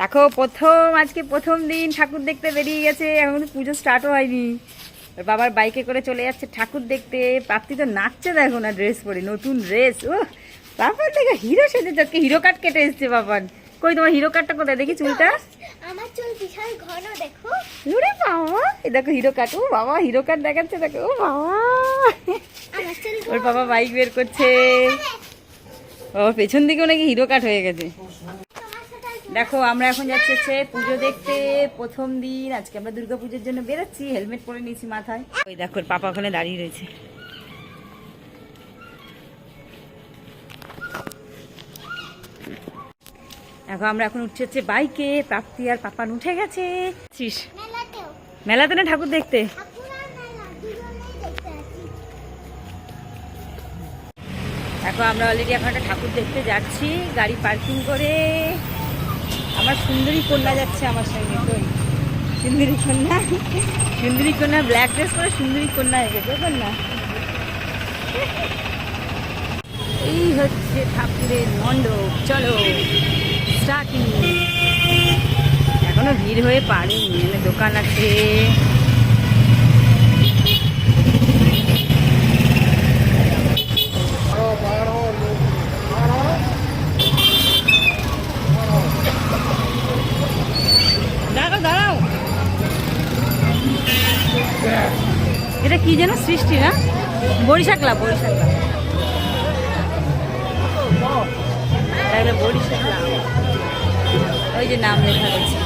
দেখো প্রথম আজকে প্রথম দিন ঠাকুর দেখতে বেরিয়ে গেছে এখন কিন্তু পুজো স্টার্টও হয়নি। ওর বাবার বাইকে করে চলে যাচ্ছে ঠাকুর দেখতে। প্রাপ্তি তো নাচছে দেখো না ড্রেস পরে নতুন ড্রেস ও বাবার দেখো হিরো সেজে যাচ্ছে হিরো কাট কেটে এসছে বাবার কই তোমার হিরো কাটটা কোথায়? দেখি চুলটা। আমার চুল বিশাল ঘন দেখো। ওরে বাবা এই দেখো হিরো কাট ও বাবা হিরো কাট দেখাচ্ছে দেখো ও বাবা। ওর বাবা বাইক বের করছে। ও পেছন দিকেও নাকি হিরো কাট হয়ে গেছে। দেখো, আমরা এখন যাচ্ছি হচ্ছে পুজো দেখতে। প্রথম দিন, আজকে আমরা দুর্গা পুজোর জন্য বেরোচ্ছি, হেলমেট পরে নিয়েছি মাথায়। ওই দেখো পাপা ওখানে দাঁড়িয়ে রয়েছে। দেখো, আমরা এখন উঠছি হচ্ছে বাইকে, প্রাপ্তি আর পাপান উঠে গেছে। মেলাতে না ঠাকুর দেখতে? দেখো, আমরা অলরেডি এখন একটা ঠাকুর দেখতে যাচ্ছি, গাড়ি পার্কিং করে। আমার সুন্দরী কন্যা যাচ্ছে আমার সঙ্গে সুন্দরী কন্যা? সুন্দরী কন্যা ব্ল্যাক ড্রেস করে সুন্দরী কন্যা হয়ে গেছে কন্যা এই হচ্ছে ঠাকুরের মণ্ডপ, চলো স্টার্টিং এখনও ভিড় হয়ে পারেনি মানে দোকান আছে। এটা কি যেন সৃষ্টি না? বরিশাকলা বরিশাকলা তাহলে বরিশাকলা ওই যে নাম লেখা রয়েছে।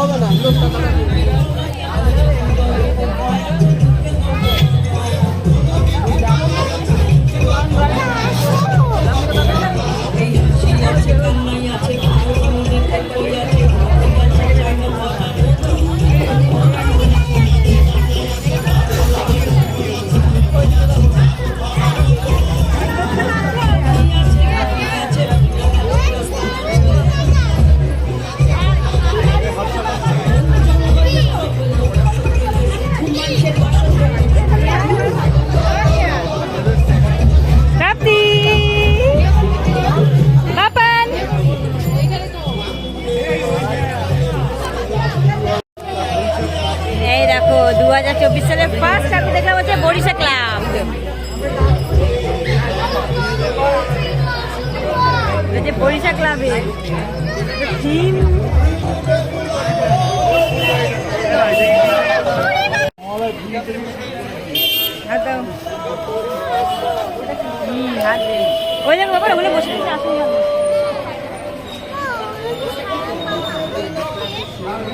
হবে না বরিশা ক্লাবে। থিম ওই দেখো বাবা ওখানে বসে আসুন।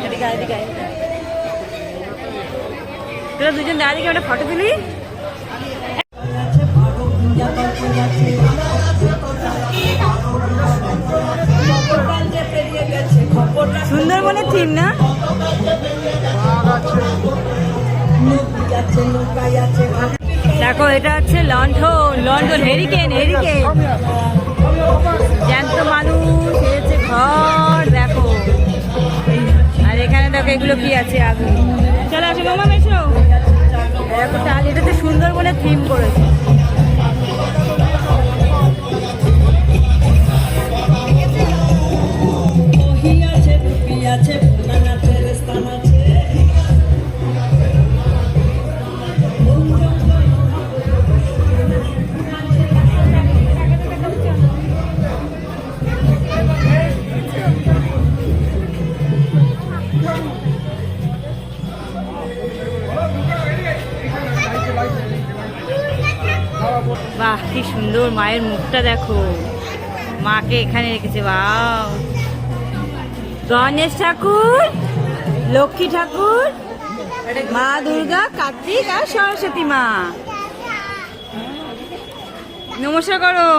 এদিকে এদিকে তোরা দুজন দাঁড়িয়ে একটা ফটো তুলি? থিম না দেখো, এটা হচ্ছে লন্ঠন লন্ডন হেরিকেন হেরিকেন জ্যান্ত মানুষ এসেছে ঘর, দেখো। আর এখানে দেখো, এগুলো কি আছে আগুন চলো আসো, মামা, এসো। দেখো তাহলে এটা তো সুন্দরবনের থিম করেছে। মায়ের মুখটা দেখো। মাকে এখানে রেখেছে বাও গণেশ ঠাকুর, লক্ষ্মী ঠাকুর, মা দুর্গা, কার্তিক আর সরস্বতী মা। নমস্কার করো।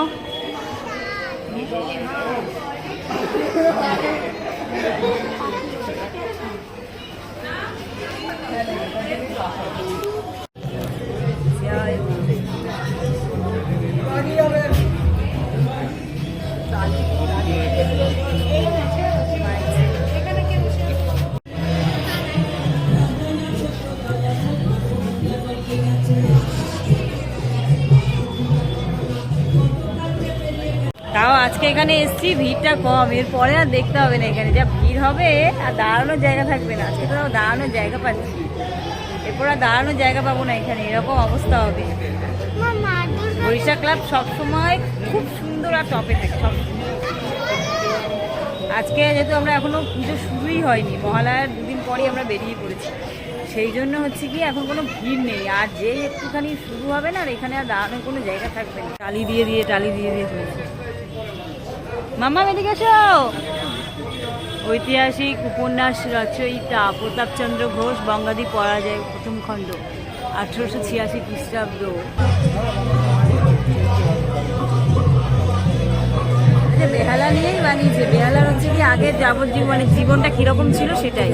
Thank you. তাও আজকে এখানে এসছি, ভিড়টা কম। এরপরে আর দেখতে হবে না এখানে। যা ভিড় হবে আর দাঁড়ানোর জায়গা থাকবে না। আজকে তো দাঁড়ানোর জায়গা পাচ্ছি। এরপর আর দাঁড়ানোর জায়গা পাবো না এখানে। এরকম অবস্থা হবে। বরিশা ক্লাব সবসময় খুব সুন্দর আর টপে থাকে সব আজকে যেহেতু আমরা এখনও পুজো শুরুই হয়নি, মহালয়ার দুদিন পরই আমরা বেরিয়ে পড়েছি। সেই জন্য হচ্ছে কি এখন কোনো ভিড় নেই, আর যে একটুখানি শুরু হবে না, আর এখানে আর দাঁড়ানোর কোনো জায়গা থাকবে না। টালি দিয়ে দিয়ে, টালি দিয়ে দিয়ে হয়েছে মামা এদিকে এসো! ঐতিহাসিক উপন্যাস রচয়িতা প্রতাপচন্দ্র ঘোষ, বঙ্গাদী পরাজয় প্রথম খণ্ড, আঠেরোশো ছিয়াশি খ্রিস্টাব্দ। এটা বেহালা নিয়েই বানিয়েছে বেহালার হচ্ছে কি আগে যাবজ্জীবন মানে জীবনটা কীরকম ছিল সেটাই।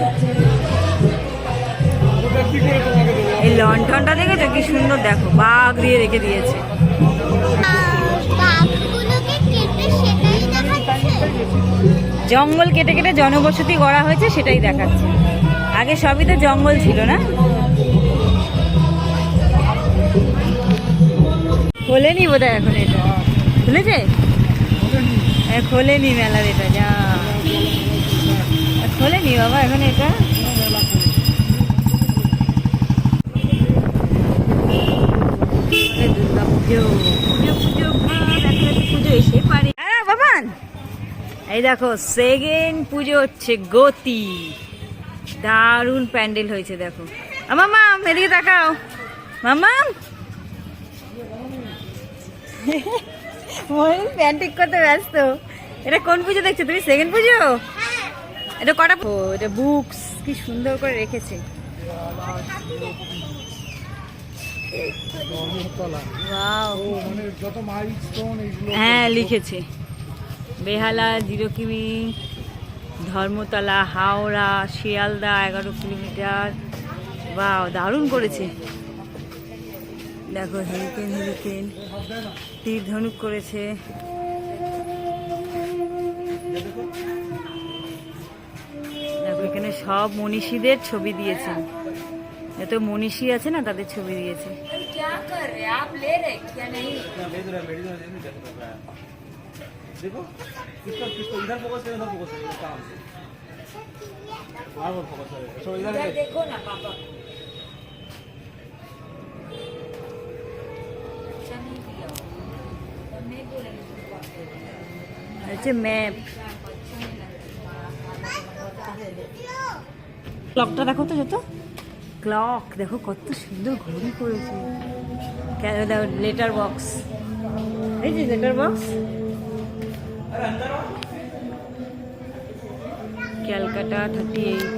এই লন্ঠনটা দেখেছ? কি সুন্দর, দেখো, বাঘ দিয়ে রেখে দিয়েছে। জঙ্গল কেটে কেটে জনবসতি গড়া হয়েছে, সেটাই দেখাচ্ছে। আগে সবই তো জঙ্গল ছিল, না? খোলেনি বোধ হয় এখন এটা। খুলেছে? খোলেনি মেলার এটা, যা। খোলেনি বাবা, এখন এটা? দুর্গা পুজো পুজো পুজো পুজো এসে হ্যাঁ বাবান এই দেখো, সেকেন্ড পুজো হচ্ছে গতি। দারুণ প্যান্ডেল হয়েছে, দেখো। মামাম এদিকে তাকাও। মামাম প্যান্ট ঠিক করতে ব্যস্ত। এটা কোন পুজো দেখছ তুমি? সেকেন্ড পুজো? এটা কটা ও, এটা বুকস কি সুন্দর করে রেখেছে। হ্যাঁ লিখেছে। বেহালা জিরো কিমি ধর্মতলা, হাওড়া, শিয়ালদা, এগারো কিলোমিটার। বা দারুণ করেছে। দেখো হেরিকেন হেরিকেন তীর ধনুক করেছে দেখো এখানে সব মনীষীদের ছবি দিয়েছেন যত মনীষী আছে না তাদের ছবি দিয়েছে देखो किसका किसको इधर फोकस करें उधर फोकस करें काम से बार बार फोकस करें सो इधर है देखो ना पापा হচ্ছে ম্যাপ। ক্লকটা দেখো তো যত। ক্লক দেখো কত সুন্দর ঘড়ি করেছে লেটার বক্স এই যে letter box Calcutta thirty eight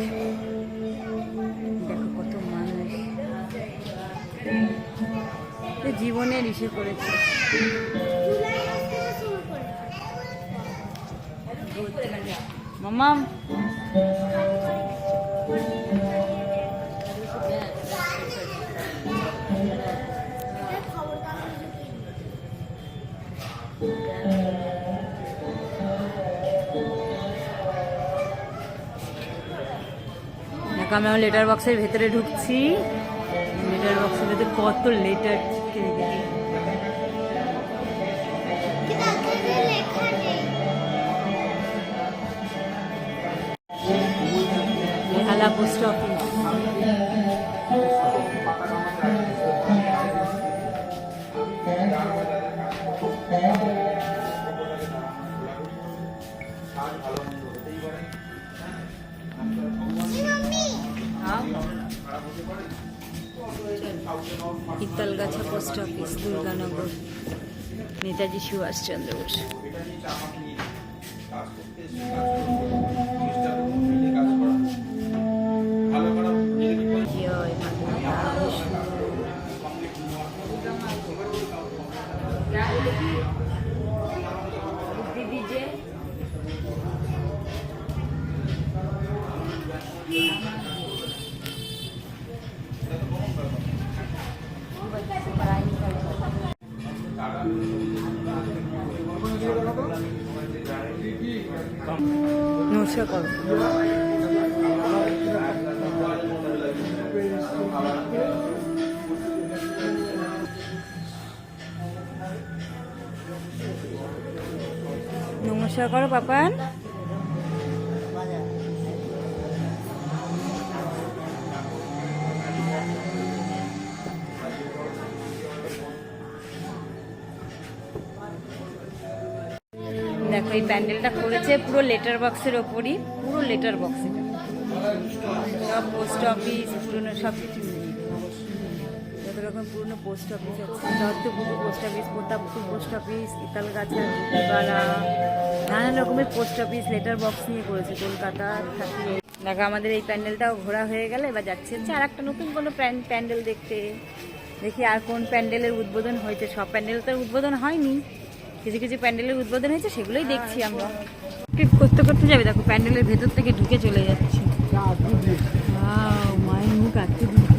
দেখো কত মানুষ। জীবনের ইসে করেছে। মামাম আমি লেটার বক্সের ভেতরে ঢুকছি। লেটার বক্সের ভেতরে কত letter Behala post office. Italgachha post office Durganagar. Netaji Subhas Chandra Bose. dạ নমস্কার করো, পাপান দেখো, এই প্যান্ডেলটা করেছে পুরো লেটার বক্সের ওপরই, পুরো লেটার বক্স এটা সব পোস্ট অফিস পুরনো সব কিছু। যত রকম পুরনো পোস্ট অফিস আছে। Duttapukur post office Pratappur post office Italgachha Dupurpara নানান রকমের পোস্ট অফিস লেটার বক্স নিয়ে করেছে কলকাতা থাকি। দেখো, আমাদের এই প্যান্ডেলটাও ঘোরা হয়ে গেলে এবার যাচ্ছে। আর একটা নতুন কোনো প্যান- প্যান্ডেল দেখতে। দেখি আর কোন প্যান্ডেলের উদ্বোধন হয়েছে। সব প্যান্ডেল তো উদ্বোধন হয়নি। কিছু কিছু প্যান্ডেলের উদ্বোধন হয়েছে, সেগুলোই দেখছি আমরা। করতে করতে যাবে। দেখো, প্যান্ডেলের ভেতর থেকে ঢুকে চলে যাচ্ছে Wow, মায়ের মুখ আটকে দিয়েছে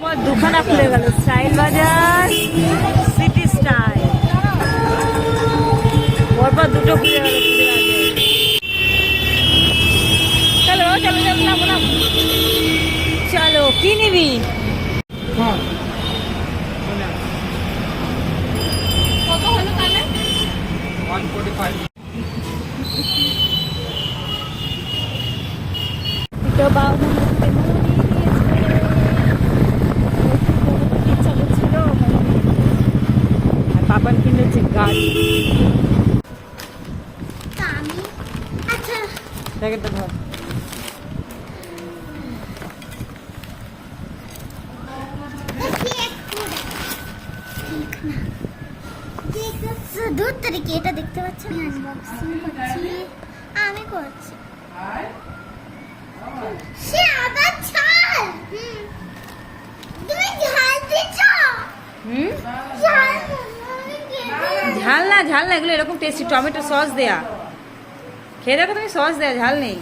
আমার দুখানা খুলে গেল স্টাইল বাজার। পরপর দুটো খুলে গেল চলো চলো চলো চলো কি নিবি? হ্যাঁ। কত হলো তাহলে? ওয়ান ফোর্টি ফাইভ তো বাবা পাপান কিনেছে গাড়ি তা আমি আচ্ছা দূর থেকে এটা দেখতে পাচ্ছ আমি করছি। সে আবার ছাল! তুমি ঝাল দিচ্ছ? ঝাল না ঝাল না এগুলো এরকম টেস্টি টমেটো সস দেয়া। খেয়ে দেখো তুমি সস দেয় ঝাল নেই।